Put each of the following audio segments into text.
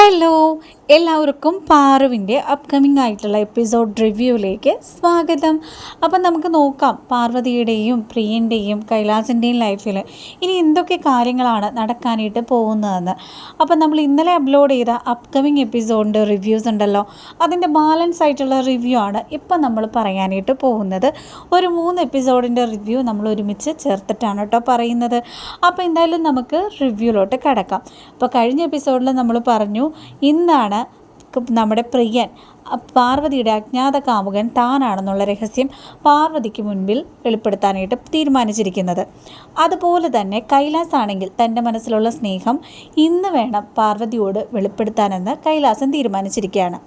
Hello, എല്ലാവർക്കും പാറുവിന്റെ upcoming ആയിട്ടുള്ള episode റിവ്യൂവിലേക്ക് സ്വാഗതം. അപ്പം നമുക്ക് നോക്കാം പാർവതിയുടെയും പ്രിയന്റെയും കൈലാസിന്റെയും ലൈഫിൽ ഇനി എന്തൊക്കെ കാര്യങ്ങളാണ് നടക്കാനായിട്ട് പോകുന്നതെന്ന്. അപ്പം നമ്മൾ ഇന്നലെ അപ്ലോഡ് ചെയ്ത അപ്കമിംഗ് എപ്പിസോഡിന്റെ റിവ്യൂസ് ഉണ്ടല്ലോ അതിന്റെ ബാലൻസ് ആയിട്ടുള്ള റിവ്യൂ ആണ് ഇപ്പം നമ്മൾ പറയാനായിട്ട് പോകുന്നത്. ഒരു മൂന്ന് എപ്പിസോഡിന്റെ റിവ്യൂ നമ്മൾ ഒരുമിച്ച് ചേർത്തിട്ടാണ് കേട്ടോ പറയുന്നത്. അപ്പോൾ എന്തായാലും നമുക്ക് റിവ്യൂലോട്ട് കിടക്കാം. അപ്പോൾ കഴിഞ്ഞ എപ്പിസോഡിൽ നമ്മൾ പറഞ്ഞു ഇന്നാണ് ക- നമ്മുടെ പ്രിയൻ. പാർവതിയുടെ അജ്ഞാത കാമുകൻ താനാണെന്നുള്ള രഹസ്യം പാർവതിക്ക് മുൻപിൽ വെളിപ്പെടുത്താനായിട്ട് തീരുമാനിച്ചിരിക്കുന്നത്. അതുപോലെ തന്നെ കൈലാസ് ആണെങ്കിൽ തന്റെ മനസ്സിലുള്ള സ്നേഹം ഇന്ന് വേണം പാർവതിയോട് വെളിപ്പെടുത്താനെന്ന് കൈലാസൻ തീരുമാനിച്ചിരിക്കുകയാണ്.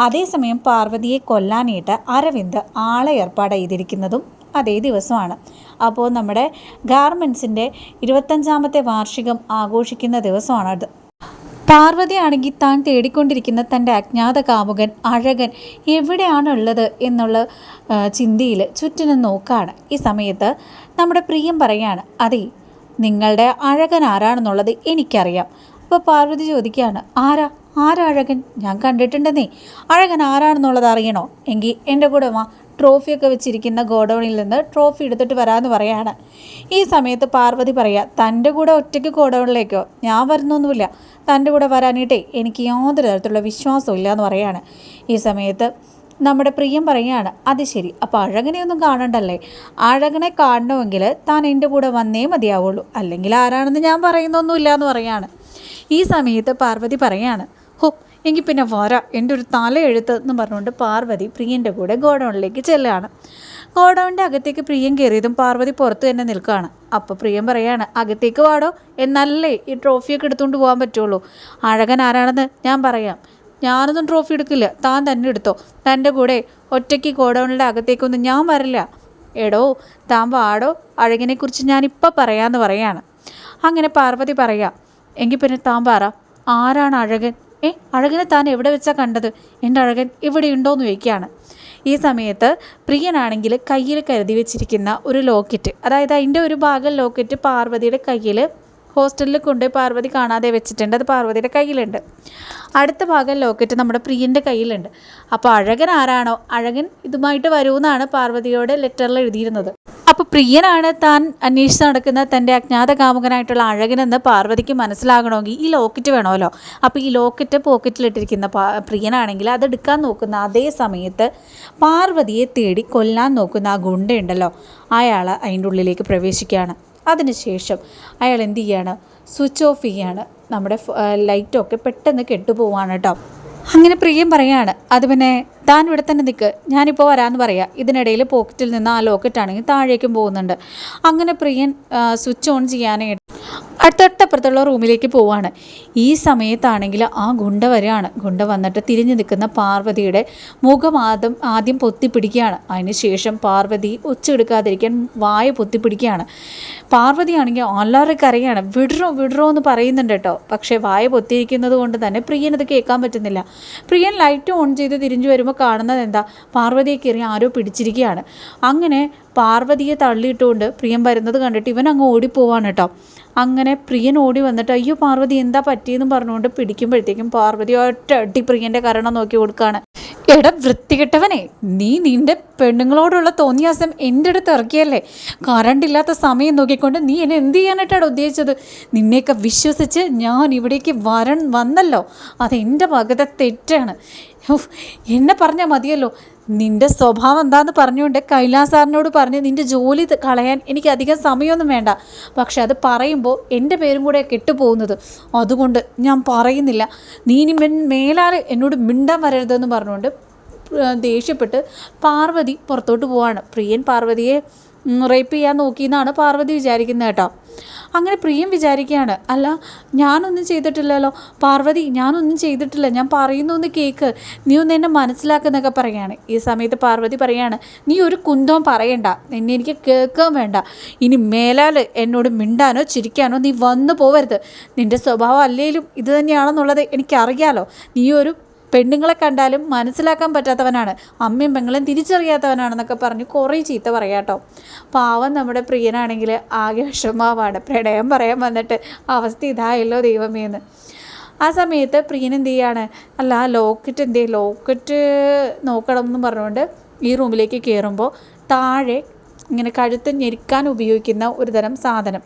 അതേസമയം പാർവതിയെ കൊല്ലാനായിട്ട് അരവിന്ദ് ആളെ ഏർപ്പാട് ചെയ്തിരിക്കുന്നതും അതേ ദിവസമാണ്. അപ്പോൾ നമ്മുടെ ഗാർമെൻസിന്റെ ഇരുപത്തഞ്ചാമത്തെ വാർഷികം ആഘോഷിക്കുന്ന ദിവസമാണത്. പാർവതിയാണെങ്കിൽ താൻ തേടിക്കൊണ്ടിരിക്കുന്ന തന്റെ അജ്ഞാത കാമുകൻ അഴകൻ എവിടെയാണുള്ളത് എന്നുള്ള ചിന്തയിൽ ചുറ്റിനും നോക്കാണ്. ഈ സമയത്ത് നമ്മുടെ പ്രിയം പറയാണ് അതെ നിങ്ങളുടെ അഴകൻ ആരാണെന്നുള്ളത് എനിക്കറിയാം. അപ്പോൾ പാർവതി ചോദിക്കുകയാണ് ആരാ? ആരാ അഴകൻ? ഞാൻ കണ്ടിട്ടുണ്ടെന്നേ. അഴകൻ ആരാണെന്നുള്ളത് അറിയണോ? എങ്കിൽ എന്റെ കൂടെ വാ. ട്രോഫിയൊക്കെ വെച്ചിരിക്കുന്ന ഗോഡൗണിൽ നിന്ന് ട്രോഫി എടുത്തിട്ട് വരാമെന്ന് പറയാണ്. ഈ സമയത്ത് പാർവതി പറയുക തന്റെ കൂടെ ഒറ്റയ്ക്ക് ഗോഡൗണിലേക്കോ? ഞാൻ വരുന്നൊന്നുമില്ല. തന്റെ കൂടെ വരാനായിട്ടേ എനിക്ക് യാതൊരു തരത്തിലുള്ള വിശ്വാസവും ഇല്ല എന്ന് പറയാണ്. ഈ സമയത്ത് നമ്മുടെ പ്രിയം പറയുകയാണ് അത് ശരി അപ്പോൾ അഴകനെ ഒന്നും കാണണ്ടല്ലേ? അഴകനെ കാണണമെങ്കിൽ താൻ എന്റെ കൂടെ വന്നേ മതിയാവുള്ളൂ. അല്ലെങ്കിൽ ആരാണെന്ന് ഞാൻ പറയുന്നൊന്നുമില്ല എന്ന് പറയാണ്. ഈ സമയത്ത് പാർവതി പറയാണ് ഹോ എങ്കിൽ പിന്നെ വരാം. എന്റെ ഒരു തലയെഴുത്ത് എന്ന് പറഞ്ഞുകൊണ്ട് പാർവതി പ്രിയന്റെ കൂടെ ഗോഡൗണിലേക്ക് ചെല്ലുകയാണ് ഗോഡൗണിന്റെ അകത്തേക്ക് പ്രിയം കയറിയതും പാർവതി പുറത്ത് തന്നെ നിൽക്കുകയാണ്. അപ്പോൾ പ്രിയം പറയാണ് അകത്തേക്ക് വാടോ. എന്നല്ലേ ഈ ട്രോഫിയൊക്കെ എടുത്തുകൊണ്ട് പോകാൻ പറ്റുള്ളൂ. അഴകൻ ആരാണെന്ന് ഞാൻ പറയാം. ഞാനൊന്നും ട്രോഫി എടുക്കില്ല. താൻ തന്നെ എടുത്തോ. തന്റെ കൂടെ ഒറ്റയ്ക്ക് ഗോഡൗണിന്റെ അകത്തേക്കൊന്നും ഞാൻ വരില്ല. എടോ താൻ വാടോ. അഴകിനെക്കുറിച്ച് ഞാനിപ്പോൾ പറയാമെന്ന് പറയാണ്. അങ്ങനെ പാർവതി പറയാം എങ്കിൽ പിന്നെ താൻ പറ. ആരാണ് അഴകൻ? ഏ അഴകനെ താൻ എവിടെ വെച്ചാൽ കണ്ടത്? എന്റെ അഴകൻ ഇവിടെ ഉണ്ടോയെന്ന് ചോദിക്കുകയാണ്. ഈ സമയത്ത് പ്രിയനാണെങ്കിൽ കയ്യിൽ കരുതി വെച്ചിരിക്കുന്ന ഒരു ലോക്കറ്റ് അതായത് അതിന്റെ ഒരു ഭാഗം ലോക്കറ്റ് പാർവതിയുടെ കയ്യിൽ ഹോസ്റ്റലിൽ കൊണ്ട് പാർവതി കാണാതെ വെച്ചിട്ടുണ്ട്. അത് പാർവതിയുടെ കയ്യിലുണ്ട്. അടുത്ത ഭാഗം ലോക്കറ്റ് നമ്മുടെ പ്രിയന്റെ കയ്യിലുണ്ട്. അപ്പോൾ അഴകൻ ആരാണോ? അഴകൻ ഇതുമായിട്ട് വരുമെന്നാണ് പാർവതിയോട് ലെറ്ററിൽ എഴുതിയിരുന്നത്. അപ്പോൾ പ്രിയനാണ് താൻ അന്വേഷിച്ച് നടക്കുന്ന തന്റെ അജ്ഞാത കാമുകനായിട്ടുള്ള അഴകനെന്ന് പാർവതിക്ക് മനസ്സിലാകണമെങ്കിൽ ഈ ലോക്കറ്റ് വേണമല്ലോ. അപ്പോൾ ഈ ലോക്കറ്റ് പോക്കറ്റിലിട്ടിരിക്കുന്ന പാ അത് എടുക്കാൻ നോക്കുന്ന അതേ സമയത്ത് പാർവതിയെ തേടി കൊല്ലാൻ നോക്കുന്ന ആ ഗുണ്ടയുണ്ടല്ലോ. അയാൾ അതിന്റെ ഉള്ളിലേക്ക് പ്രവേശിക്കുകയാണ്. അതിനുശേഷം അയാൾ എന്ത് ചെയ്യാണ്? സ്വിച്ച് ഓഫ് ചെയ്യാണ്. നമ്മുടെ ലൈറ്റൊക്കെ പെട്ടെന്ന് കെട്ടുപോവാണ് കേട്ടോ അങ്ങനെ പ്രിയം പറയാണ്. അത് പിന്നെ താൻ ഇവിടെ തന്നെ നിൽക്ക് ഞാനിപ്പോൾ വരാമെന്ന് പറയാം. ഇതിനിടയിൽ പോക്കറ്റിൽ നിന്ന് ആ ലോക്കറ്റ് ആണെങ്കിൽ താഴേക്കും പോകുന്നുണ്ട്. അങ്ങനെ പ്രിയൻ സ്വിച്ച് ഓൺ ചെയ്യാനായിട്ട് അടുത്തടുത്തപ്പുറത്തുള്ള റൂമിലേക്ക് പോവാണ്. ഈ സമയത്താണെങ്കിൽ ആ ഗുണ്ട വരികയാണ് ഗുണ്ട വന്നിട്ട് തിരിഞ്ഞു നിൽക്കുന്ന പാർവതിയുടെ മുഖം ആദ്യം ആദ്യം പൊത്തിപ്പിടിക്കുകയാണ്. അതിനുശേഷം പാർവതി ഒച്ചെടുക്കാതിരിക്കാൻ വായ പൊത്തിപ്പിടിക്കുകയാണ്. പാർവതിയാണെങ്കിൽ എല്ലാവരും കരയാണ്. വിടറോ വിടറോ എന്ന് പറയുന്നുണ്ട് കേട്ടോ. പക്ഷേ വായ പൊത്തിയിരിക്കുന്നത് കൊണ്ട് തന്നെ പ്രിയനത് കേൾക്കാൻ പറ്റുന്നില്ല. പ്രിയൻ ലൈറ്റ് ഓൺ ചെയ്ത് തിരിഞ്ഞു വരുമ്പോൾ കാണുന്നത് എന്താ? പാർവതിയെ കയറി ആരോ പിടിച്ചിരിക്കുകയാണ്. അങ്ങനെ പാർവതിയെ തള്ളിയിട്ടുകൊണ്ട് പ്രിയം വരുന്നത് കണ്ടിട്ട് ഇവൻ അങ്ങ് ഓടിപ്പോവാണ് കേട്ടോ. അങ്ങനെ പ്രിയൻ ഓടി വന്നിട്ട് അയ്യോ പാർവതി എന്താ പറ്റിയെന്ന് പറഞ്ഞുകൊണ്ട് പിടിക്കുമ്പോഴത്തേക്കും പാർവതി ഒറ്റ അടി പ്രിയന്റെ കരണം നോക്കി കൊടുക്കുകയാണ് എട വൃത്തികെട്ടവനെ നീ നിന്റെ പെണ്ണുങ്ങളോടുള്ള തോന്നിയാസം എന്റെ അടുത്ത് ഇറക്കിയല്ലേ? കറണ്ട് ഇല്ലാത്ത സമയം നോക്കിക്കൊണ്ട് നീ എന്നെ എന്ത് ചെയ്യാനായിട്ടാണ് ഉദ്ദേശിച്ചത്? നിന്നെയൊക്കെ വിശ്വസിച്ച് ഞാൻ ഇവിടേക്ക് വരൺ വന്നല്ലോ. അതെന്റെ ഭാഗത്തെ തെറ്റാണ്. എന്നെ പറഞ്ഞാൽ മതിയല്ലോ. നിന്റെ സ്വഭാവം എന്താന്ന് പറഞ്ഞുകൊണ്ട് കൈലാസ് സാറിനോട് പറഞ്ഞ് നിന്റെ ജോലി കളയാൻ എനിക്ക് അധികം സമയമൊന്നും വേണ്ട. പക്ഷെ അത് പറയുമ്പോൾ എന്റെ പേരും കൂടെ കെട്ടുപോകുന്നത്. അതുകൊണ്ട് ഞാൻ പറയുന്നില്ല. നീ ഇനി മേലാലെ എന്നോട് മിണ്ടാൻ വരരുതെന്ന് പറഞ്ഞുകൊണ്ട് ദേഷ്യപ്പെട്ട് പാർവതി പുറത്തോട്ട് പോവാണ്. പ്രിയൻ പാർവതിയെ റേപ്പ് ചെയ്യാൻ നോക്കിയെന്നാണ് പാർവതി വിചാരിക്കുന്നത് കേട്ടോ. അങ്ങനെ പ്രിയം വിചാരിക്കുകയാണ്. അല്ല ഞാനൊന്നും ചെയ്തിട്ടില്ലല്ലോ. പാർവതി ഞാനൊന്നും ചെയ്തിട്ടില്ല. ഞാൻ പറയുന്നു ഒന്ന് കേക്ക്. നീ ഒന്ന് എന്നെ മനസ്സിലാക്കുന്നൊക്കെ പറയുകയാണ് ഈ സമയത്ത് പാർവതി പറയാണ് നീ ഒരു കുന്തവും പറയണ്ട. എന്നെ എനിക്ക് കേൾക്കാൻ വേണ്ട. ഇനി മേലാൽ എന്നോട് മിണ്ടാനോ ചിരിക്കാനോ നീ വന്നു പോവരുത്. നിന്റെ സ്വഭാവം അല്ലേലും ഇത് തന്നെയാണെന്നുള്ളത് എനിക്കറിയാലോ. നീ ഒരു പെണ്ണുങ്ങളെ കണ്ടാലും മനസ്സിലാക്കാൻ പറ്റാത്തവനാണ്. അമ്മയും പെങ്ങളും തിരിച്ചറിയാത്തവനാണെന്നൊക്കെ പറഞ്ഞ് കുറേ ചീത്ത പറയാട്ടോ പാവം നമ്മുടെ പ്രിയനാണെങ്കിൽ ആകെ വിഷമാവാണ് പ്രണയം പറയാൻ വന്നിട്ട് അവസ്ഥ ഇതായല്ലോ ദൈവമേ എന്ന്. ആ സമയത്ത് പ്രിയൻ എന്ത് ചെയ്യാണ്? അല്ല ലോക്കറ്റ് എന്തേ ലോക്കറ്റ് നോക്കണം എന്ന് പറഞ്ഞുകൊണ്ട് ഈ റൂമിലേക്ക് കയറുമ്പോൾ താഴെ ഇങ്ങനെ കഴുത്ത് ഞെരിക്കാൻ ഉപയോഗിക്കുന്ന ഒരു തരം സാധനം.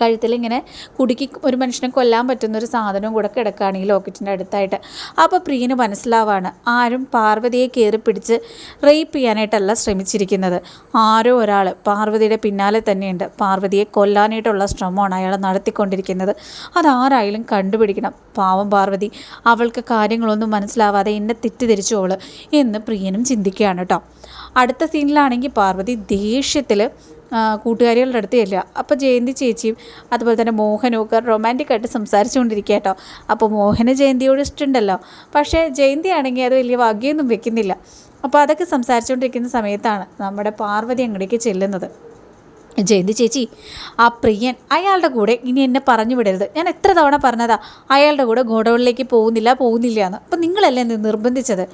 കഴുത്തിൽ ഇങ്ങനെ കുടുക്കി ഒരു മനുഷ്യനെ കൊല്ലാൻ പറ്റുന്ന ഒരു സാധനവും കൂടെ കിടക്കുകയാണ് ഈ ലോക്കറ്റിന്റെ അടുത്തായിട്ട്. അപ്പോൾ പ്രിയന് മനസ്സിലാവാണ് ആരും പാർവതിയെ കയറി പിടിച്ച് റേപ്പ് ചെയ്യാനായിട്ടല്ല ശ്രമിച്ചിരിക്കുന്നത്. ആരോ ഒരാൾ പാർവതിയുടെ പിന്നാലെ തന്നെയുണ്ട്. പാർവതിയെ കൊല്ലാനായിട്ടുള്ള ശ്രമമാണ് അയാൾ നടത്തിക്കൊണ്ടിരിക്കുന്നത്. അതാരായാലും കണ്ടുപിടിക്കണം. പാവം പാർവതി അവൾക്ക് കാര്യങ്ങളൊന്നും മനസ്സിലാവാതെ എന്നെ തെറ്റിദ്ധരിച്ചു എന്ന് പ്രിയനും ചിന്തിക്കുകയാണ് കേട്ടോ. അടുത്ത സീനിലാണെങ്കിൽ പാർവതി ദേഷ്യത്തിൽ കൂട്ടുകാരികളുടെ അടുത്ത് അപ്പോൾ ജയന്തി ചേച്ചിയും അതുപോലെ തന്നെ മോഹനും ഒക്കെ റൊമാന്റിക് ആയിട്ട് സംസാരിച്ചുകൊണ്ടിരിക്കുക കേട്ടോ. അപ്പോൾ മോഹന് ജയന്തിയോട് ഇഷ്ടമുണ്ടല്ലോ. പക്ഷേ ജയന്തി ആണെങ്കിൽ അത് വലിയ വകയൊന്നും വെക്കുന്നില്ല. അപ്പോൾ അതൊക്കെ സംസാരിച്ചുകൊണ്ടിരിക്കുന്ന സമയത്താണ് നമ്മുടെ പാർവതി അങ്ങടേക്ക് ചെല്ലുന്നത്. ജയന്തി ചേച്ചി ആ പ്രിയൻ അയാളുടെ കൂടെ ഇനി എന്നെ പറഞ്ഞു വിടരുത്. ഞാൻ എത്ര തവണ പറഞ്ഞതാ അയാളുടെ കൂടെ ഗോഡൗണിലേക്ക് പോകുന്നില്ല പോകുന്നില്ല എന്ന്. അപ്പം നിങ്ങളല്ലേ നിർബന്ധിച്ചത്?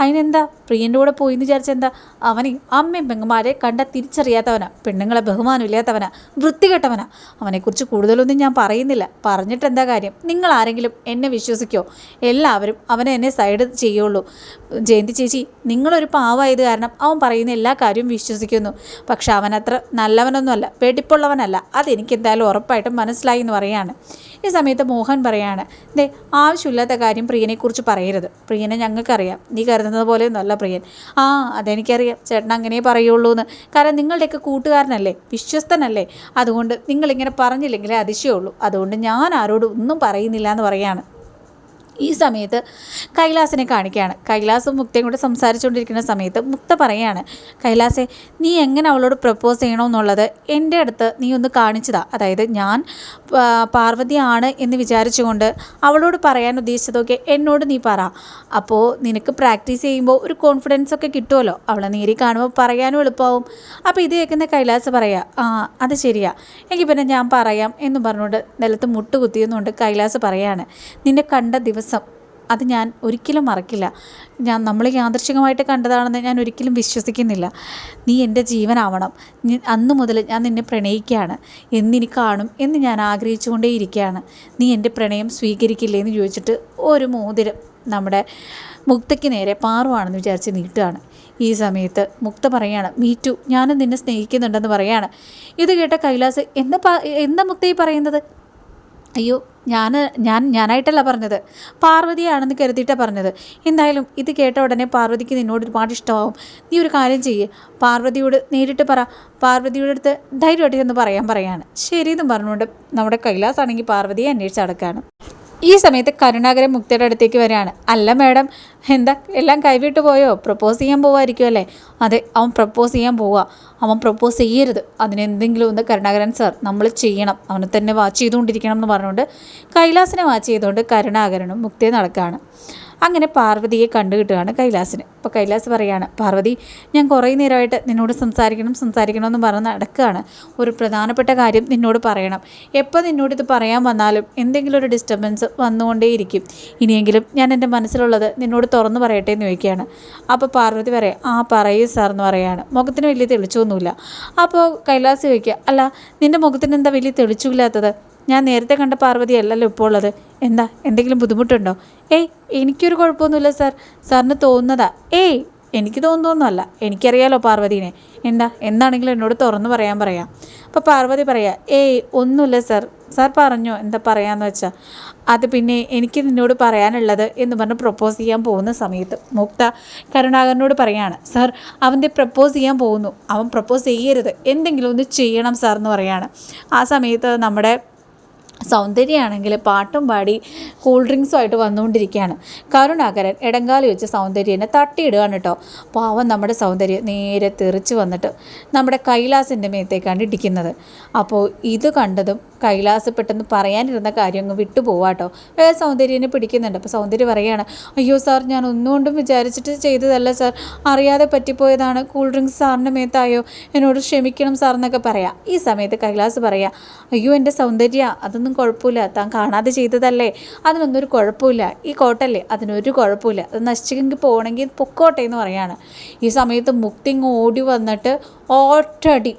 അതിനെന്താ? പ്രിയന്റെ കൂടെ പോയി എന്ന് വിചാരിച്ചെന്താ അവന് അമ്മയും പെങ്ങന്മാരെ കണ്ട തിരിച്ചറിയാത്തവനാ. പെണ്ണുങ്ങളെ ബഹുമാനമില്ലാത്തവനാ വൃത്തികെട്ടവനാ. അവനെക്കുറിച്ച് കൂടുതലൊന്നും ഞാൻ പറയുന്നില്ല. പറഞ്ഞിട്ട് എന്താ കാര്യം? നിങ്ങൾ ആരെങ്കിലും എന്നെ വിശ്വസിക്കോ? എല്ലാവരും അവനെ എന്നെ സൈഡ് ചെയ്യുള്ളൂ. ജയന്തി ചേച്ചി നിങ്ങളൊരു പാവായത് കാരണം അവൻ പറയുന്ന എല്ലാ കാര്യവും വിശ്വസിക്കുന്നു. പക്ഷെ അവനത്ര നല്ലവനൊന്നുമല്ല. വെടിപ്പുള്ളവനല്ല. അതെനിക്ക് എന്തായാലും ഉറപ്പായിട്ടും മനസ്സിലായി എന്ന് പറയാണ് ഈ സമയത്ത് മോഹൻ പറയാണ് ദേ ആവശ്യമില്ലാത്ത കാര്യം പ്രിയനെക്കുറിച്ച് പറയരുത്. പ്രിയനെ ഞങ്ങൾക്കറിയാം. നീ കരുതുന്നത് പോലെയൊന്നുമല്ല പ്രിയൻ. ആ അതെനിക്കറിയാം. ചേട്ടൻ അങ്ങനെ പറയുള്ളൂ എന്ന് കാരണം നിങ്ങളുടെയൊക്കെ കൂട്ടുകാരനല്ലേ? വിശ്വസ്തനല്ലേ? അതുകൊണ്ട് നിങ്ങളിങ്ങനെ പറഞ്ഞില്ലെങ്കിലേ അതിശയമുള്ളൂ. അതുകൊണ്ട് ഞാൻ ആരോടും ഒന്നും പറയുന്നില്ല എന്ന് പറയാണ്. ഈ സമയത്ത് കൈലാസിനെ കാണിക്കുകയാണ്. കൈലാസും മുക്തയും കൂടെ സംസാരിച്ചുകൊണ്ടിരിക്കുന്ന സമയത്ത് മുക്ത പറയാണ് കൈലാസെ നീ എങ്ങനെ അവളോട് പ്രപ്പോസ് ചെയ്യണമെന്നുള്ളത് എന്റെ അടുത്ത് നീ ഒന്ന് കാണിച്ചതാ. അതായത് ഞാൻ പാർവതിയാണ് എന്ന് വിചാരിച്ചുകൊണ്ട് അവളോട് പറയാൻ ഉദ്ദേശിച്ചതൊക്കെ എന്നോട് നീ പറ. അപ്പോൾ നിനക്ക് പ്രാക്ടീസ് ചെയ്യുമ്പോൾ ഒരു കോൺഫിഡൻസ് ഒക്കെ കിട്ടുമല്ലോ അവളെ നേരി കാണുമ്പോൾ പറയാനും എളുപ്പമാവും. അപ്പോൾ ഇത് കേൾക്കുന്ന കൈലാസ് പറയാ ആ അത് ശരിയാ. എങ്കിൽ പിന്നെ ഞാൻ പറയാം എന്ന് പറഞ്ഞുകൊണ്ട് നിലത്ത് മുട്ടുകുത്തിയെന്നുകൊണ്ട് കൈലാസ് പറയാണ് നിന്നെ കണ്ട ദിവസം അത് ഞാൻ ഒരിക്കലും മറക്കില്ല. ഞാൻ നമ്മൾ യാദൃശികമായിട്ട് കണ്ടതാണെന്ന് ഞാൻ ഒരിക്കലും വിശ്വസിക്കുന്നില്ല. നീ എന്റെ ജീവനാവണം. അന്ന് മുതൽ ഞാൻ നിന്നെ പ്രണയിക്കുകയാണ്. എന്നിനി കാണും എന്ന് ഞാൻ ആഗ്രഹിച്ചുകൊണ്ടേയിരിക്കുകയാണ്. നീ എന്റെ പ്രണയം സ്വീകരിക്കില്ലേ എന്ന് ചോദിച്ചിട്ട് ഒരു മോതിരം നമ്മുടെ മുക്തയ്ക്ക് നേരെ പാറുവാണെന്ന് വിചാരിച്ച് നീട്ടുകയാണ്. ഈ സമയത്ത് മുക്ത പറയാണ് മീറ്റു ഞാനും നിന്നെ സ്നേഹിക്കുന്നുണ്ടെന്ന് പറയാണ്. ഇത് കേട്ട കൈലാസ് എന്താ എന്താ മുക്ത പറയുന്നത്? അയ്യോ ഞാൻ ഞാൻ ഞാനായിട്ടല്ല പറഞ്ഞത്. പാർവതിയാണെന്ന് കരുതിയിട്ടാണ് പറഞ്ഞത്. എന്തായാലും ഇത് കേട്ട ഉടനെ പാർവതിക്ക് നിന്നോട് ഒരുപാട് ഇഷ്ടമാവും. നീ ഒരു കാര്യം ചെയ്യ്. പാർവതിയോട് നേരിട്ട് പറ. പാർവതിയുടെ അടുത്ത് ധൈര്യമായിട്ട് എന്ന് പറയാൻ പറയാണ്. ശരിയെന്നും പറഞ്ഞുകൊണ്ട് നമ്മുടെ കൈലാസാണെങ്കിൽ പാർവതിയെ അന്വേഷിച്ച് നടക്കുകയാണ് ഈ സമയത്ത് കരുണാകരൻ മുക്തയുടെ അടുത്തേക്ക് വരികയാണ്. അല്ല മാഡം എന്താ? എല്ലാം കൈവിട്ട് പോയോ? പ്രപ്പോസ് ചെയ്യാൻ പോവായിരിക്കും അല്ലേ അതെ അവൻ പ്രപ്പോസ് ചെയ്യാൻ പോവുക അവൻ പ്രപ്പോസ് ചെയ്യരുത്. അതിനെന്തെങ്കിലും ഒന്ന് കരുണാകരൻ സാർ നമ്മൾ ചെയ്യണം. അവനെ തന്നെ വാച്ച് ചെയ്തുകൊണ്ടിരിക്കണം എന്ന് പറഞ്ഞുകൊണ്ട് കൈലാസിനെ വാച്ച് ചെയ്തുകൊണ്ട് കരുണാകരനും മുക്തി നടക്കുകയാണ് അങ്ങനെ പാർവതിയെ കണ്ടുകിട്ടുകയാണ് കൈലാസിന്. അപ്പോൾ കൈലാസ് പറയുകയാണ് പാർവതി ഞാൻ കുറേ നേരമായിട്ട് നിന്നോട് സംസാരിക്കണം സംസാരിക്കണം എന്ന് പറഞ്ഞ് നടക്കുകയാണ്. ഒരു പ്രധാനപ്പെട്ട കാര്യം നിന്നോട് പറയണം. എപ്പോൾ നിന്നോട് ഇത് പറയാൻ വന്നാലും എന്തെങ്കിലും ഒരു ഡിസ്റ്റർബൻസ് വന്നുകൊണ്ടേയിരിക്കും. ഇനിയെങ്കിലും ഞാൻ എന്റെ മനസ്സിലുള്ളത് നിന്നോട് തുറന്നു പറയട്ടെ എന്ന് ചോദിക്കുകയാണ്. അപ്പോൾ പാർവതി പറയാം ആ പറയൂ സാർ എന്ന് പറയുകയാണ് മുഖത്തിന് വലിയ തെളിച്ചൊന്നുമില്ല. അപ്പോൾ കൈലാസ് ചോദിക്കുക അല്ല നിന്റെ മുഖത്തിന് എന്താ വലിയ തെളിച്ചില്ലാത്തത് ഞാൻ നേരത്തെ കണ്ട പാർവതി അല്ലല്ലോ ഇപ്പോൾ ഉള്ളത് എന്താ എന്തെങ്കിലും ബുദ്ധിമുട്ടുണ്ടോ? ഏയ് എനിക്കൊരു കുഴപ്പമൊന്നുമില്ല സാർ. സാറിന് തോന്നുന്നതാ. ഏയ് എനിക്ക് തോന്നുന്നൊന്നുമല്ല. എനിക്കറിയാലോ പാർവതീനെ. എന്താ എന്താണെങ്കിലും എന്നോട് തുറന്നു പറയാൻ പറയാം. അപ്പോൾ പാർവതി പറയാ ഏയ് ഒന്നുമില്ല സാർ. സാർ പറഞ്ഞോ എന്താ പറയാന്ന് വെച്ചാൽ അത് പിന്നെ എനിക്ക് നിന്നോട് പറയാനുള്ളത് എന്ന് പറഞ്ഞ് പ്രപ്പോസ് ചെയ്യാൻ പോകുന്ന സമയത്ത് മുക്ത കരുണാകരനോട് പറയാണ് സാർ അവന്റെ പ്രപ്പോസ് ചെയ്യാൻ പോകുന്നു. അവൻ പ്രപ്പോസ് ചെയ്യരുത്. എന്തെങ്കിലും ഒന്ന് ചെയ്യണം സാർ എന്ന് പറയാണ്. ആ സമയത്ത് നമ്മുടെ സൗന്ദര്യമാണെങ്കിൽ പാട്ടും പാടി കൂൾ ഡ്രിങ്ക്സുമായിട്ട് വന്നുകൊണ്ടിരിക്കുകയാണ്. കരുണാകരൻ ഇടങ്കാലി വെച്ച് സൗന്ദര്യനെ തട്ടിയിടുകയാണ് കേട്ടോ. പാവം നമ്മുടെ സൗന്ദര്യം നേരെ തെറിച്ച് വന്നിട്ട് നമ്മുടെ കൈലാസിന്റെ മേത്തേക്കാണ് ഇടിക്കുന്നത്. അപ്പോൾ ഇത് കണ്ടതും കൈലാസ് പെട്ടെന്ന് പറയാനിരുന്ന കാര്യം അങ്ങ് വിട്ടുപോവാട്ടോ വേറെ സൗന്ദര്യനെ പിടിക്കുന്നുണ്ട്. അപ്പോൾ സൗന്ദര്യം പറയുകയാണ് അയ്യോ സാർ ഞാൻ ഒന്നുകൊണ്ടും വിചാരിച്ചിട്ട് ചെയ്തതല്ല സാർ. അറിയാതെ പറ്റിപ്പോയതാണ്. കൂൾ ഡ്രിങ്ക്സ് സാറിന്റെ മേത്തായോ? എന്നോട് ക്ഷമിക്കണം സാർ എന്നൊക്കെ പറയാം. ഈ സമയത്ത് കൈലാസ് പറയാം അയ്യോ എന്റെ സൗന്ദര്യ അതൊന്നും കുഴപ്പമില്ല. താൻ കാണാതെ ചെയ്തതല്ലേ? അതിനൊന്നും ഒരു കുഴപ്പമില്ല. ഈ കോട്ടല്ലേ അതിനൊരു കുഴപ്പമില്ല. അത് നശിച്ചെങ്കിൽ പോകണമെങ്കിൽ പൊക്കോട്ടെ എന്ന് പറയാണ്. ഈ സമയത്ത് മുക്തി ഓടി വന്നിട്ട് ഓട്ടടി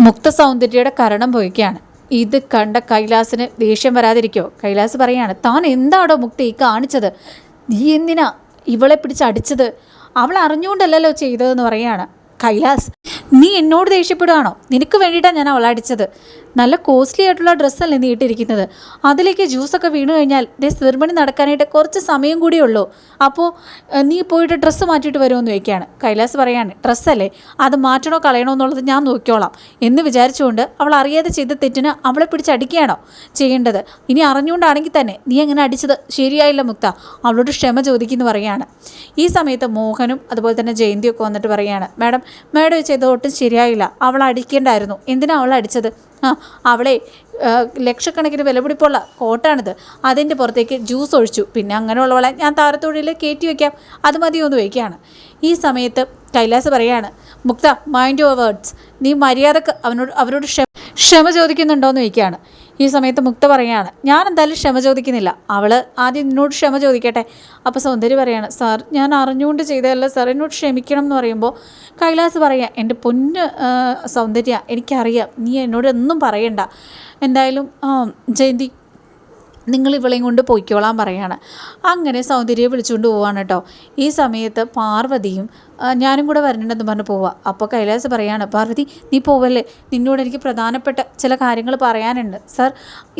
മുക്ത സൗന്ദര്യയുടെ കരണം പോയിക്കുകയാണ്. ഇത് കണ്ട കൈലാസിന് ദേഷ്യം വരാതിരിക്കോ? കൈലാസ് പറയാണ് താൻ എന്താടോ മുക്തി ഈ കാണിച്ചത്? നീ എന്തിനാ ഇവളെ പിടിച്ചടിച്ചത് അവൾ അറിഞ്ഞുകൊണ്ടല്ലല്ലോ ചെയ്തതെന്ന് പറയാണ് കൈലാസ്. നീ എന്നോട് ദേഷ്യപ്പെടുകയാണോ? നിനക്ക് വേണ്ടിയിട്ടാണ് ഞാൻ അവളെ അടിച്ചത്. നല്ല കോസ്റ്റ്ലി ആയിട്ടുള്ള ഡ്രസ്സല്ലേ നീ ഇട്ടിരിക്കുന്നത്? അതിലേക്ക് ജ്യൂസൊക്കെ വീണു കഴിഞ്ഞാൽ ദേ സിർമണി നടക്കാനായിട്ട് കുറച്ച് സമയം കൂടിയേ ഉള്ളൂ. അപ്പോൾ നീ പോയിട്ട് ഡ്രസ്സ് മാറ്റിയിട്ട് വരുമെന്ന് ചോദിക്കുകയാണ്. കൈലാസ് പറയാണ് ഡ്രസ്സല്ലേ അത് മാറ്റണോ കളയണോ എന്നുള്ളത് ഞാൻ നോക്കിക്കോളാം. എന്ന് വിചാരിച്ചുകൊണ്ട് അവൾ അറിയാതെ ചെയ്ത തെറ്റിന് അവളെ പിടിച്ചടിക്കുകയാണോ ചെയ്യേണ്ടത്? ഇനി അറിഞ്ഞുകൊണ്ടാണെങ്കിൽ തന്നെ നീ എങ്ങനെ അടിച്ചത് ശരിയായില്ല മുക്ത. അവളോട് ക്ഷമ ചോദിക്കുന്നു പറയുകയാണ് ഈ സമയത്ത് മോഹനും അതുപോലെ തന്നെ ജയന്തിയൊക്കെ വന്നിട്ട് പറയുകയാണ് മാഡം മാഡം ചെയ്ത ഒട്ടും ശരിയായില്ല. അവൾ അടിക്കേണ്ടായിരുന്നു. എന്തിനാ അവൾ അടിച്ചത്? അവളെ ലക്ഷക്കണക്കിന് വിലപിടിപ്പുള്ള കോട്ടാണിത്. അതിന്റെ പുറത്തേക്ക് ജ്യൂസ് ഒഴിച്ചു. പിന്നെ അങ്ങനെയുള്ളവളെ ഞാൻ താരത്തൊഴിൽ കയറ്റി വയ്ക്കാം അത് മതിയൊന്ന് വയ്ക്കുകയാണ് ഈ സമയത്ത് കൈലാസ് പറയാണ് മുക്ത മൈൻഡ് യുവർ വേർഡ്സ് നീ മര്യാദയ്ക്ക് അവനോട് അവരോട് ക്ഷമ ക്ഷമ ചോദിക്കുന്നുണ്ടോയെന്ന് ചോദിക്കുകയാണ്. ഈ സമയത്ത് മുക്ത പറയാണ് ഞാൻ എന്തായാലും ക്ഷമ ചോദിക്കുന്നില്ല. അവൾ ആദ്യം എന്നോട് ക്ഷമ ചോദിക്കട്ടെ. അപ്പോൾ സൗന്ദര്യ പറയാണ് സാർ ഞാൻ അറിഞ്ഞുകൊണ്ട് ചെയ്തതല്ല സാർ എന്നോട് ക്ഷമിക്കണം എന്ന് പറയുമ്പോൾ കൈലാസ് പറയാം എന്റെ പൊന്ന് സൗന്ദര്യ എനിക്കറിയാം നീ എന്നോട് ഒന്നും പറയണ്ട. എന്തായാലും ജയന്തി നിങ്ങൾ ഇവളെയും കൊണ്ട് പോയിക്കോളാൻ പറയാണ്. അങ്ങനെ സൗന്ദര്യയെ വിളിച്ചുകൊണ്ട് പോവാണ് കേട്ടോ. ഈ സമയത്ത് പാർവതിയും ഞാനും കൂടെ വരണമെന്ന് പറഞ്ഞ് പോവാം. അപ്പോൾ കൈലാസ് പറയാണ് പാർവതി നീ പോവല്ലേ? നിന്നോട് എനിക്ക് പ്രധാനപ്പെട്ട ചില കാര്യങ്ങൾ പറയാനുണ്ട്. സർ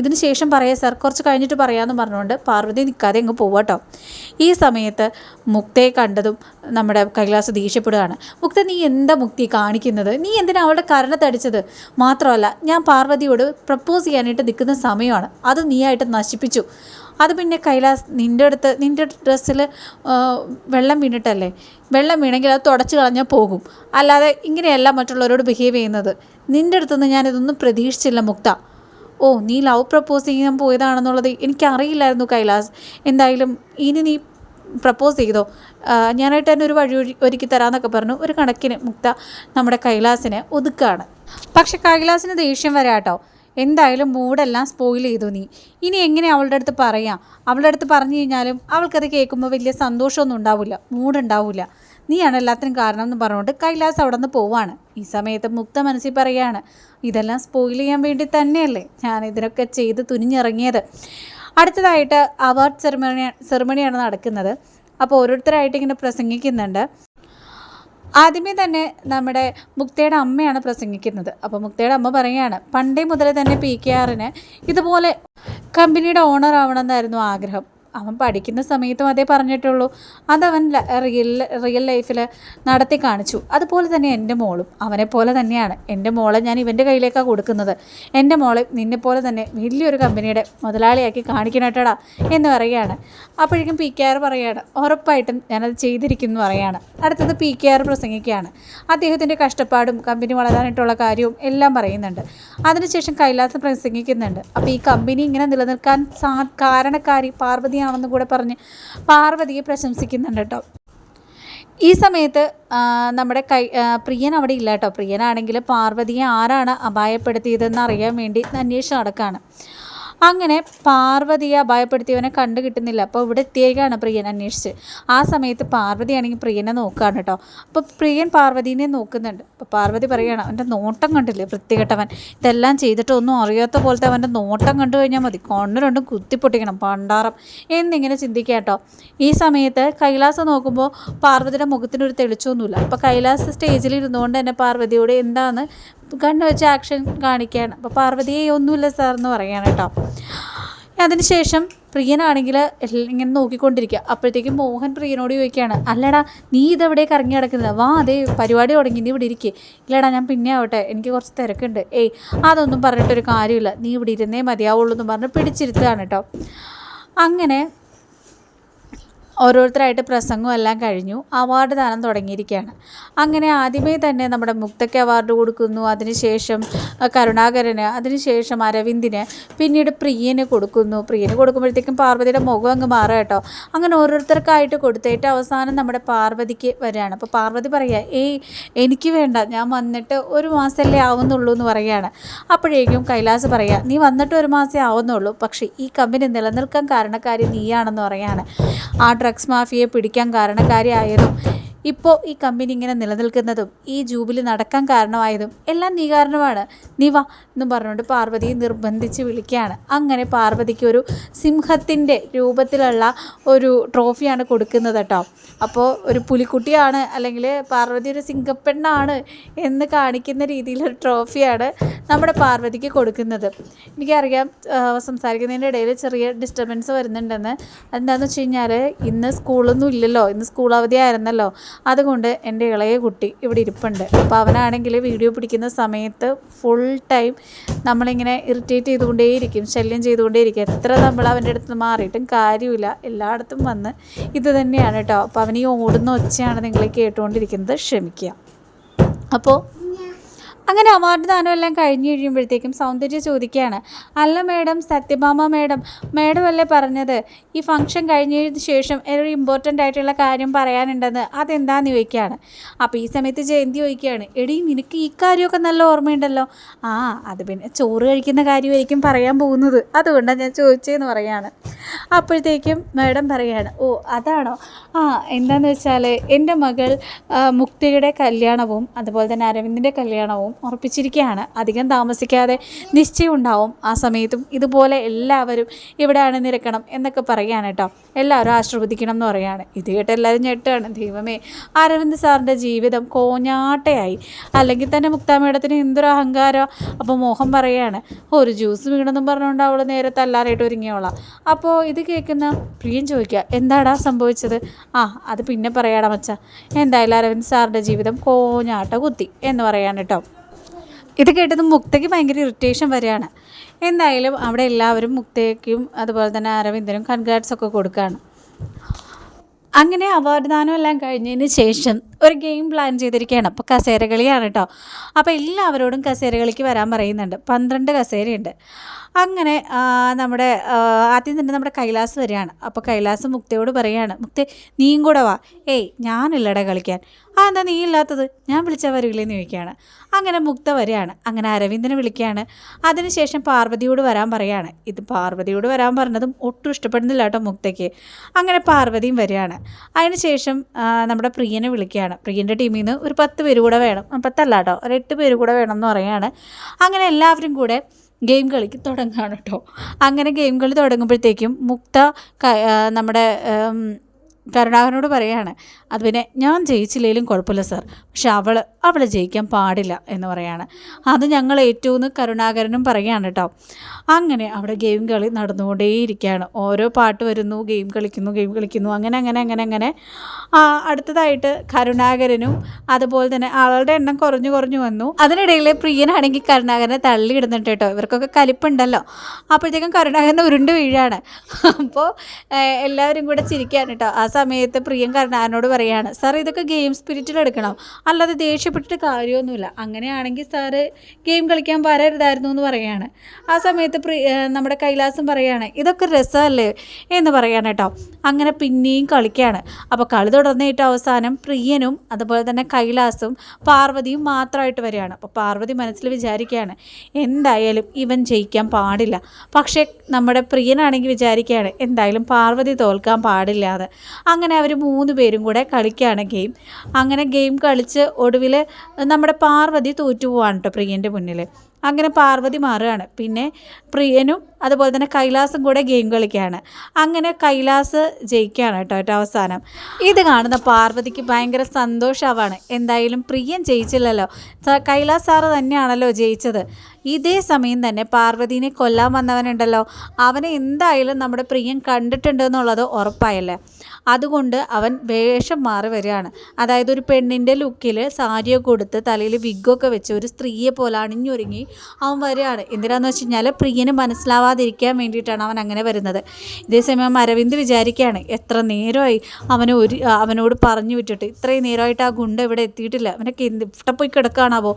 ഇതിന് ശേഷം പറയാം. സാർ കുറച്ച് കഴിഞ്ഞിട്ട് പറയാമെന്ന് പറഞ്ഞുകൊണ്ട് പാർവതി നിൽക്കാതെ അങ്ങ് പോവാട്ടോ ഈ സമയത്ത് മുക്തയെ കണ്ടതും നമ്മുടെ കൈലാസ് ദേഷ്യപ്പെടുകയാണ് മുക്ത നീ എന്താ മുക്തി കാണിക്കുന്നത്? നീ എന്തിനാ അവളുടെ കരണത്തടിച്ചത് മാത്രമല്ല ഞാൻ പാർവതിയോട് പ്രപ്പോസ് ചെയ്യാനായിട്ട് നിൽക്കുന്ന സമയമാണ്. അത് നീയായിട്ട് നശിപ്പിച്ചു. അത് പിന്നെ കൈലാസ് നിന്റെ അടുത്ത് നിന്റെ ഡ്രസ്സിൽ വെള്ളം വീണിട്ടല്ലേ? വെള്ളം വീണെങ്കിൽ അത് തുടച്ച് കളഞ്ഞാൽ പോകും. അല്ലാതെ ഇങ്ങനെയല്ല മറ്റുള്ളവരോട് ബിഹേവ് ചെയ്യുന്നത്. നിന്റെ അടുത്തുനിന്ന് ഞാനിതൊന്നും പ്രതീക്ഷിച്ചില്ല മുക്ത. ഓ നീ ലവ് പ്രപ്പോസ് ചെയ്യാൻ പോയതാണെന്നുള്ളത് എനിക്കറിയില്ലായിരുന്നു കൈലാസ്. എന്തായാലും ഇനി നീ പ്രപ്പോസ് ചെയ്തോ? ഞാനായിട്ട് തന്നെ ഒരു വഴി ഒരുക്കി തരാമെന്നൊക്കെ പറഞ്ഞു. ഒരു കണക്കിന് മുക്ത നമ്മുടെ കൈലാസിനെ ഒതുക്കുകയാണ് പക്ഷെ കൈലാസിന് ദേഷ്യം വരാട്ടോ. എന്തായാലും മൂടെല്ലാം സ്പോയിൽ ചെയ്തു നീ. ഇനി എങ്ങനെ അവളുടെ അടുത്ത് പറയാം? അവളുടെ അടുത്ത് പറഞ്ഞു കഴിഞ്ഞാലും അവൾക്കത് കേൾക്കുമ്പോൾ വലിയ സന്തോഷമൊന്നും ഉണ്ടാവില്ല മൂടുണ്ടാവില്ല. നീയാണ് എല്ലാത്തിനും കാരണം എന്ന് പറഞ്ഞുകൊണ്ട് കൈലാസ് അവിടെ നിന്ന് പോവാണ്. ഈ സമയത്ത് മുക്ത മനസ്സിൽ പറയാണ് ഇതെല്ലാം സ്പോയിൽ ചെയ്യാൻ വേണ്ടി തന്നെയല്ലേ ഞാൻ ഇതിനൊക്കെ ചെയ്ത് തുനിഞ്ഞിറങ്ങിയത്? അടുത്തതായിട്ട് അവാർഡ് സെറിമണി സെറിമണിയാണ് നടക്കുന്നത്. അപ്പോൾ ഓരോരുത്തരായിട്ട് ഇങ്ങനെ പ്രസംഗിക്കുന്നുണ്ട്. ആദ്യമേ തന്നെ നമ്മുടെ മുക്തയുടെ അമ്മയാണ് പ്രസംഗിക്കുന്നത്. അപ്പോൾ മുക്തയുടെ അമ്മ പറയുകയാണ് പണ്ടേ മുതലേ തന്നെ പി കെ ആറിന് ഇതുപോലെ കമ്പനിയുടെ ഓണർ ആവണമെന്നായിരുന്നു ആഗ്രഹം. അവൻ പഠിക്കുന്ന സമയത്തും അതേ പറഞ്ഞിട്ടുള്ളൂ. അതവൻ റിയൽ റിയൽ ലൈഫിൽ നടത്തി കാണിച്ചു. അതുപോലെ തന്നെ എന്റെ മോളും അവനെ പോലെ തന്നെയാണ്. എന്റെ മോളെ ഞാൻ ഇവന്റെ കയ്യിലേക്കാണ് കൊടുക്കുന്നത്. എന്റെ മോളെ നിന്നെ പോലെ തന്നെ വലിയൊരു കമ്പനിയുടെ മുതലാളിയാക്കി കാണിക്കണട്ടടാ എന്ന് പറയുകയാണ്. അപ്പോഴേക്കും പി കെ ആർ പറയുകയാണ് ഉറപ്പായിട്ടും ഞാനത് ചെയ്തിരിക്കുന്നു പറയാണ്. അടുത്തത് പി കെ ആർ പ്രസംഗിക്കുകയാണ്. അദ്ദേഹത്തിന്റെ കഷ്ടപ്പാടും കമ്പനി വളരാനായിട്ടുള്ള കാര്യവും എല്ലാം പറയുന്നുണ്ട്. അതിനുശേഷം കൈലാസം പ്രസംഗിക്കുന്നുണ്ട്. അപ്പോൾ ഈ കമ്പനി ഇങ്ങനെ നിലനിൽക്കാൻ സാ കാരണക്കാരി പാർവതിയാണെന്ന് കൂടെ പറഞ്ഞ് പാർവതിയെ പ്രശംസിക്കുന്നുണ്ട് കേട്ടോ. ഈ സമയത്ത് നമ്മുടെ കൈ പ്രിയൻ അവിടെ ഇല്ല കേട്ടോ. പ്രിയനാണെങ്കിൽ പാർവതിയെ ആരാണ് അപായപ്പെടുത്തിയതെന്ന് അറിയാൻ വേണ്ടി അന്വേഷണം നടക്കുകയാണ് അങ്ങനെ പാർവതിയെ ഭയപ്പെടുത്തിയവനെ കണ്ടു കിട്ടുന്നില്ല. അപ്പോൾ ഇവിടെ എത്തിയേക്കാണ് പ്രിയൻ അന്വേഷിച്ച്. ആ സമയത്ത് പാർവതിയാണെങ്കിൽ പ്രിയനെ നോക്കുകയാണ് കേട്ടോ. അപ്പോൾ പ്രിയൻ പാർവതിനെ നോക്കുന്നുണ്ട്. അപ്പോൾ പാർവതി പറയുകയാണ് അവന്റെ നോട്ടം കണ്ടില്ലേ വൃത്തികെട്ടവൻ? ഇതെല്ലാം ചെയ്തിട്ടൊന്നും അറിയാത്ത പോലത്തെ അവന്റെ നോട്ടം കണ്ടു കഴിഞ്ഞാൽ മതി. കണ്ണു രണ്ടും കുത്തിപ്പൊട്ടിക്കണം പണ്ടാറം എന്നിങ്ങനെ ചിന്തിക്കുക കേട്ടോ. ഈ സമയത്ത് കൈലാസം നോക്കുമ്പോൾ പാർവതിയുടെ മുഖത്തിനൊരു തെളിച്ചൊന്നുമില്ല അപ്പോൾ കൈലാസ് സ്റ്റേജിൽ ഇരുന്നുകൊണ്ട് തന്നെ പാർവതിയോട് എന്താന്ന് കണ്ണ് വെച്ച് ആക്ഷൻ കാണിക്കുകയാണ്. അപ്പോൾ പാർവതിയെ ഒന്നുമില്ല സാർ എന്ന് പറയുകയാണ് കേട്ടോ. അതിനുശേഷം പ്രിയനാണെങ്കിൽ ഇങ്ങനെ നോക്കിക്കൊണ്ടിരിക്കുക. അപ്പോഴത്തേക്കും മോഹൻ പ്രിയനോട് ചോദിക്കുകയാണ് അല്ലടാ നീ ഇതെവിടേക്ക് ഇറങ്ങി കിടക്കുന്നത് വാ അതേ പരിപാടി തുടങ്ങി നീ ഇവിടെ ഇരിക്കേ. ഇല്ലടാ ഞാൻ പിന്നെ ആവട്ടെ എനിക്ക് കുറച്ച് തിരക്കുണ്ട്. ഏയ് അതൊന്നും പറഞ്ഞിട്ടൊരു കാര്യമില്ല. നീ ഇവിടെ ഇരുന്നേ മതിയാവുള്ളൂ എന്ന് പറഞ്ഞ് പിടിച്ചിരുത്തുകയാണ് കേട്ടോ. അങ്ങനെ ഓരോരുത്തരായിട്ട് പ്രസംഗം എല്ലാം കഴിഞ്ഞു. അവാർഡ് ദാനം തുടങ്ങിയിരിക്കുകയാണ്. അങ്ങനെ ആദ്യമേ തന്നെ നമ്മുടെ മുക്തയ്ക്ക് അവാർഡ് കൊടുക്കുന്നു. അതിനുശേഷം കരുണാകരന് അതിനുശേഷം അരവിന്ദിന് പിന്നീട് പ്രിയന് കൊടുക്കുന്നു. പ്രിയന് കൊടുക്കുമ്പോഴത്തേക്കും പാർവതിയുടെ മുഖം അങ്ങ് മാറുക കേട്ടോ. അങ്ങനെ ഓരോരുത്തർക്കായിട്ട് കൊടുത്തേറ്റ് അവസാനം നമ്മുടെ പാർവതിക്ക് വരികയാണ്. അപ്പോൾ പാർവതി പറയുക ഏയ് എനിക്ക് വേണ്ട. ഞാൻ വന്നിട്ട് ഒരു മാസമല്ലേ ആവുന്നുള്ളൂ എന്ന് പറയുകയാണ്. അപ്പോഴേക്കും കൈലാസ് പറയുക നീ വന്നിട്ട് ഒരു മാസമേ ആവുന്നുള്ളൂ. പക്ഷേ ഈ കമ്പനി നിലനിൽക്കാൻ കാരണക്കാരി നീയാണെന്ന് പറയാണ് ആ ഡ്രഗ്സ് മാഫിയയെ പിടിക്കാൻ കാരണക്കാരിയായതും ഇപ്പോൾ ഈ കമ്പനി ഇങ്ങനെ നിലനിൽക്കുന്നതും ഈ ജൂബിലി നടക്കാൻ കാരണമായതും എല്ലാം നീ കാരണമാണ് നീ വാ എന്നും പറഞ്ഞുകൊണ്ട് പാർവതിയെ നിർബന്ധിച്ച് വിളിക്കുകയാണ്. അങ്ങനെ പാർവതിക്ക് ഒരു സിംഹത്തിന്റെ രൂപത്തിലുള്ള ഒരു ട്രോഫിയാണ് കൊടുക്കുന്നത് കേട്ടോ. അപ്പോൾ ഒരു പുലിക്കുട്ടിയാണ് അല്ലെങ്കിൽ പാർവതി ഒരു സിംഹപ്പെണ്ണാണ് എന്ന് കാണിക്കുന്ന രീതിയിലൊരു ട്രോഫിയാണ് നമ്മുടെ പാർവതിക്ക് കൊടുക്കുന്നത്. എനിക്കറിയാം സംസാരിക്കുന്നതിന്റെ ഇടയിൽ ചെറിയ ഡിസ്റ്റർബൻസ് വരുന്നുണ്ടെന്ന്. എന്താണെന്ന് വെച്ച് കഴിഞ്ഞാൽ ഇന്ന് സ്കൂളൊന്നും ഇല്ലല്ലോ. ഇന്ന് സ്കൂൾ അവധിയായിരുന്നല്ലോ അതുകൊണ്ട് എന്റെ ഇളയ കുട്ടി ഇവിടെ ഇരിപ്പുണ്ട്. അപ്പോൾ അവനാണെങ്കിൽ വീഡിയോ പിടിക്കുന്ന സമയത്ത് ഫുൾ ടൈം നമ്മളിങ്ങനെ ഇറിറ്റേറ്റ് ചെയ്തുകൊണ്ടേയിരിക്കും ശല്യം ചെയ്തുകൊണ്ടേയിരിക്കും. എത്ര നമ്മൾ അവന്റെ അടുത്ത് മാറിയിട്ടും കാര്യമില്ല. എല്ലായിടത്തും വന്ന് ഇത് തന്നെയാണ് കേട്ടോ. അപ്പോൾ അവൻ ഈ ഓടുന്ന ഒച്ചയാണ് നിങ്ങൾ കേട്ടുകൊണ്ടിരിക്കുന്നത്. ക്ഷമിക്കുക. അപ്പോൾ അങ്ങനെ അവാർഡ് ദാനം എല്ലാം കഴിഞ്ഞ് കഴിയുമ്പോഴത്തേക്കും സൗന്ദര്യ ചോദിക്കുകയാണ് അല്ല മേഡം സത്യഭാമ മേഡം മേഡം അല്ലേ പറഞ്ഞത്? ഈ ഫംഗ്ഷൻ കഴിഞ്ഞതിന് ശേഷം ഒരു ഇമ്പോർട്ടന്റ് ആയിട്ടുള്ള കാര്യം പറയാനുണ്ടെന്ന് അതെന്താന്ന് ചോദിക്കുകയാണ്. അപ്പോൾ ഈ സമയത്ത് ജയന്തി ചോദിക്കുകയാണ് എടി നിനക്ക് ഈ കാര്യമൊക്കെ നല്ല ഓർമ്മയുണ്ടല്ലോ? ആ അത് പിന്നെ ചോറ് കഴിക്കുന്ന കാര്യമായിരിക്കും പറയാൻ പോകുന്നത്. അതുകൊണ്ടാണ് ഞാൻ ചോദിച്ചതെന്ന് പറയാണ്. അപ്പോഴത്തേക്കും മേഡം പറയാണ് ഓ അതാണോ? ആ എന്താണെന്ന് വെച്ചാൽ എന്റെ മകൾ മുക്തിയുടെ കല്യാണവും അതുപോലെ തന്നെ അരവിന്ദിന്റെ കല്യാണവും ഉറപ്പിച്ചിരിക്കുകയാണ് അധികം താമസിക്കാതെ നിശ്ചയം ഉണ്ടാവും. ആ സമയത്തും ഇതുപോലെ എല്ലാവരും ഇവിടെ അണിനിരക്കണം എന്നൊക്കെ പറയുകയാണ് കേട്ടോ. എല്ലാവരും ആശീർവദിക്കണം എന്ന് പറയുകയാണ് ഇത് കേട്ട് എല്ലാവരും ഞെട്ടാണ്. ദൈവമേ അരവിന്ദ് സാറിന്റെ ജീവിതം കോഞ്ഞാട്ടയായി. അല്ലെങ്കിൽ തന്നെ മുക്താ മേഡത്തിന് എന്തൊരു അഹങ്കാരം. അപ്പോൾ മോഹം പറയുകയാണ് ഒരു ജ്യൂസ് വീണെന്നും പറഞ്ഞുകൊണ്ട് അവൾ നേരെ തല്ലാറായിട്ട് ഒരുങ്ങിയോളാം അപ്പോൾ ഇത് കേൾക്കുന്ന പ്രിയം ചോദിക്കുക എന്താടാ സംഭവിച്ചത്? ആ അത് പിന്നെ പറയാടാ മച്ച. എന്തായാലും അരവിന്ദ് സാറിന്റെ ജീവിതം കോഞ്ഞാട്ട കുത്തി എന്ന് പറയാണ് കേട്ടോ. ഇത് കേട്ടത് മുക്തയ്ക്ക് ഭയങ്കര ഇറിറ്റേഷൻ വരികയാണ് എന്തായാലും അവിടെ എല്ലാവരും മുക്തയ്ക്കും അതുപോലെ തന്നെ അരവിന്ദനും കൺഗ്രാറ്റ്സ് ഒക്കെ കൊടുക്കുകയാണ് അങ്ങനെ അവാർഡ് ദാനം എല്ലാം കഴിഞ്ഞതിന് ശേഷം ഒരു ഗെയിം പ്ലാൻ ചെയ്തിരിക്കുകയാണ്. അപ്പോൾ കസേര കളിയാണ് കേട്ടോ അപ്പോൾ എല്ലാവരോടും കസേര കളിക്ക് വരാൻ പറയുന്നുണ്ട്. പന്ത്രണ്ട് കസേരയുണ്ട്. അങ്ങനെ നമ്മുടെ ആദ്യം തന്നെ നമ്മുടെ കൈലാസ് വരികയാണ്. അപ്പോൾ കൈലാസ് മുക്തയോട് പറയുകയാണ് മുക്തേ നീയും കൂടെ വാ. ഏയ് ഞാനില്ലട കളിക്കാൻ. ആ എന്താ നീ ഇല്ലാത്തത്? ഞാൻ വിളിച്ചാൽ വരില്ലെന്ന് ചോദിക്കുകയാണ്. അങ്ങനെ മുക്ത വരികയാണ്. അങ്ങനെ അരവിന്ദനെ വിളിക്കുകയാണ്. അതിനുശേഷം പാർവതിയോട് വരാൻ പറയാണ് ഇത് പാർവതിയോട് വരാൻ പറഞ്ഞതും ഒട്ടും ഇഷ്ടപ്പെടുന്നില്ല കേട്ടോ മുക്തയ്ക്ക്. അങ്ങനെ പാർവതിയും വരികയാണ്. അതിനുശേഷം നമ്മുടെ പ്രിയനെ വിളിക്കുകയാണ്. പ്രിയന്റെ ടീമിൽ നിന്ന് ഒരു പത്ത് പേര് കൂടെ വേണം. പത്തല്ല കേട്ടോ. ഒരു എട്ട് പേര് കൂടെ വേണം എന്ന് പറയുകയാണ്. അങ്ങനെ എല്ലാവരും കൂടെ ഗെയിം കളിക്ക് തുടങ്ങുകയാണ് കേട്ടോ. അങ്ങനെ ഗെയിം കളി തുടങ്ങുമ്പോഴത്തേക്കും മുക്ത നമ്മുടെ കരുണാകരനോട് പറയാണ് അത് പിന്നെ ഞാൻ ജയിച്ചില്ലെങ്കിലും കുഴപ്പമില്ല സാർ പക്ഷെ അവൾ അവൾ ജയിക്കാൻ പാടില്ല എന്ന് പറയാണ്. അത് ഞങ്ങൾ ഏറ്റവും കരുണാകരനും പറയുകയാണ് കേട്ടോ. അങ്ങനെ അവിടെ ഗെയിം കളി നടന്നുകൊണ്ടേയിരിക്കുകയാണ്. ഓരോ പാട്ട് വരുന്നു ഗെയിം കളിക്കുന്നു ഗെയിം കളിക്കുന്നു അങ്ങനെ അങ്ങനെ അങ്ങനെ അങ്ങനെ. അടുത്തതായിട്ട് കരുണാകരനും അതുപോലെ തന്നെ ആളുടെ എണ്ണം കുറഞ്ഞു കുറഞ്ഞു വന്നു. അതിനിടയിൽ പ്രിയനാണെങ്കിൽ കരുണാകരനെ തള്ളിയിടുന്നുണ്ട് കേട്ടോ. ഇവർക്കൊക്കെ കലിപ്പുണ്ടല്ലോ. അപ്പോഴത്തേക്കും കരുണാകരൻ ഉരുണ്ട് വീഴാണ്. അപ്പോൾ എല്ലാവരും കൂടെ ചിരിക്കുകയാണ് കേട്ടോ. ആ സമയത്ത് പ്രിയം കരുണാകരനോട് പറയാണ് സാർ ഇതൊക്കെ ഗെയിം സ്പിരിറ്റിൽ എടുക്കണം. അല്ലാതെ ദേഷ്യപ്പെട്ടിട്ട് കാര്യമൊന്നുമില്ല. അങ്ങനെയാണെങ്കിൽ സാറ് ഗെയിം കളിക്കാൻ വരരുതായിരുന്നു എന്ന് പറയാണ്. ആ സമയത്ത് പ്രി നമ്മുടെ കൈലാസം പറയാണ് ഇതൊക്കെ രസമല്ലേ? എന്ന് പറയാണ് കേട്ടോ. അങ്ങനെ പിന്നെയും കളിക്കുകയാണ് അപ്പോൾ കളി തുടർന്നിട്ട് അവസാനം പ്രിയനും അതുപോലെ തന്നെ കൈലാസും പാർവതിയും മാത്രമായിട്ട് വരികയാണ്. അപ്പോൾ പാർവതി മനസ്സിൽ വിചാരിക്കുകയാണ് എന്തായാലും ഇവൻ ജയിക്കാൻ പാടില്ല. പക്ഷേ നമ്മുടെ പ്രിയനാണെങ്കിൽ വിചാരിക്കുകയാണ് എന്തായാലും പാർവതി തോൽക്കാൻ പാടില്ലാതെ അങ്ങനെ അവർ മൂന്ന് പേരും കൂടെ കളിക്കുകയാണ് ഗെയിം. അങ്ങനെ ഗെയിം കളിച്ച് ഒടുവിൽ നമ്മുടെ പാർവതി തോറ്റു പോവാണ് കേട്ടോ പ്രിയന്റെ മുന്നിൽ അങ്ങനെ പാർവതി മാറുകയാണ്. പിന്നെ പ്രിയനും അതുപോലെ തന്നെ കൈലാസും കൂടെ ഗെയിം കളിക്കുകയാണ്. അങ്ങനെ കൈലാസ് ജയിക്കുകയാണ് കേട്ടോ ഏറ്റവും അവസാനം. ഇത് കാണുന്ന പാർവതിക്ക് ഭയങ്കര സന്തോഷമാവാണ് എന്തായാലും പ്രിയം ജയിച്ചില്ലല്ലോ. കൈലാസ് സാറ് തന്നെയാണല്ലോ ജയിച്ചത്. ഇതേ സമയം തന്നെ പാർവതിനെ കൊല്ലാൻ വന്നവനുണ്ടല്ലോ. അവനെ എന്തായാലും നമ്മുടെ പ്രിയം കണ്ടിട്ടുണ്ട് എന്നുള്ളത് ഉറപ്പായല്ലേ? അതുകൊണ്ട് അവൻ വേഷം മാറി വരികയാണ്. അതായത് ഒരു പെണ്ണിന്റെ ലുക്കിൽ സാരിയൊക്കെ കൊടുത്ത് തലയിൽ വിഗ്ഗൊക്കെ വെച്ച് ഒരു സ്ത്രീയെ പോലെ അണിഞ്ഞൊരുങ്ങി അവൻ വരികയാണ്. എന്തിനാന്ന് വെച്ച് കഴിഞ്ഞാൽ പ്രിയന് മനസ്സിലാവാതിരിക്കാൻ വേണ്ടിയിട്ടാണ് അവൻ അങ്ങനെ വരുന്നത്. ഇതേസമയം അരവിന്ദ് വിചാരിക്കുകയാണ് എത്ര നേരമായി അവനെ ഒരു അവനോട് പറഞ്ഞു വിട്ടിട്ട്. ഇത്രയും നേരമായിട്ട് ആ ഗുണ്ട ഇവിടെ എത്തിയിട്ടില്ല. അവനൊക്കെ എന്ത് ഇവിടെ പോയി കിടക്കുകയാണാവോ?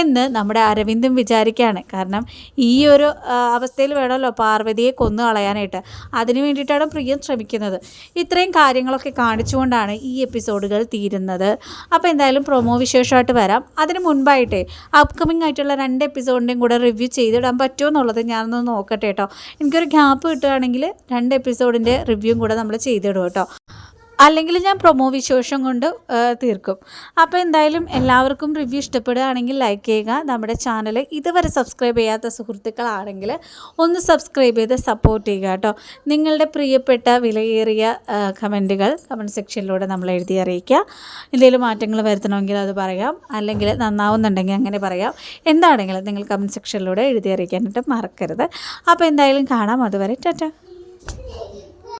എന്ന് നമ്മുടെ അരവിന്ദും വിചാരിക്കുകയാണ്. കാരണം ഈ ഒരു അവസ്ഥയിൽ വേണമല്ലോ പാർവതിയെ കൊന്നു കളയാനായിട്ട്. അതിനു വേണ്ടിയിട്ടാണ് പ്രിയം ശ്രമിക്കുന്നത്. ഇത്രയും കാര്യങ്ങളൊക്കെ കാണിച്ചുകൊണ്ടാണ് ഈ എപ്പിസോഡുകൾ തീരുന്നത്. അപ്പോൾ എന്തായാലും പ്രൊമോ വിശേഷമായിട്ട് വരാം. അതിന് മുൻപായിട്ടേ അപ്കമിംഗ് ആയിട്ടുള്ള രണ്ട് എപ്പിസോഡിന്റെയും കൂടെ റിവ്യൂ ചെയ്തിടാൻ പറ്റുമോ എന്നുള്ളത് ഞാനൊന്ന് നോക്കട്ടെ കേട്ടോ. എനിക്കൊരു ഗ്യാപ്പ് കിട്ടുകയാണെങ്കിൽ രണ്ട് എപ്പിസോഡിന്റെ റിവ്യൂ കൂടെ നമ്മൾ ചെയ്തിടും കേട്ടോ. അല്ലെങ്കിൽ ഞാൻ പ്രൊമോ വിശേഷം കൊണ്ട് തീർക്കും. അപ്പോൾ എന്തായാലും എല്ലാവർക്കും റിവ്യൂ ഇഷ്ടപ്പെടുകയാണെങ്കിൽ ലൈക്ക് ചെയ്യുക. നമ്മുടെ ചാനൽ ഇതുവരെ സബ്സ്ക്രൈബ് ചെയ്യാത്ത സുഹൃത്തുക്കളാണെങ്കിൽ ഒന്ന് സബ്സ്ക്രൈബ് ചെയ്ത് സപ്പോർട്ട് ചെയ്യുക കേട്ടോ. നിങ്ങളുടെ പ്രിയപ്പെട്ട വിലയേറിയ കമന്റുകൾ കമന്റ് സെക്ഷനിലൂടെ നമ്മൾ എഴുതി അറിയിക്കുക. എന്തെങ്കിലും മാറ്റങ്ങൾ വരുത്തണമെങ്കിൽ അത് പറയാം. അല്ലെങ്കിൽ നന്നാവുന്നുണ്ടെങ്കിൽ അങ്ങനെ പറയാം. എന്താണെങ്കിലും നിങ്ങൾ കമന്റ് സെക്ഷനിലൂടെ എഴുതി അറിയിക്കാനായിട്ട് മറക്കരുത്. അപ്പോൾ എന്തായാലും കാണാം. അതുവരെ ടാറ്റ.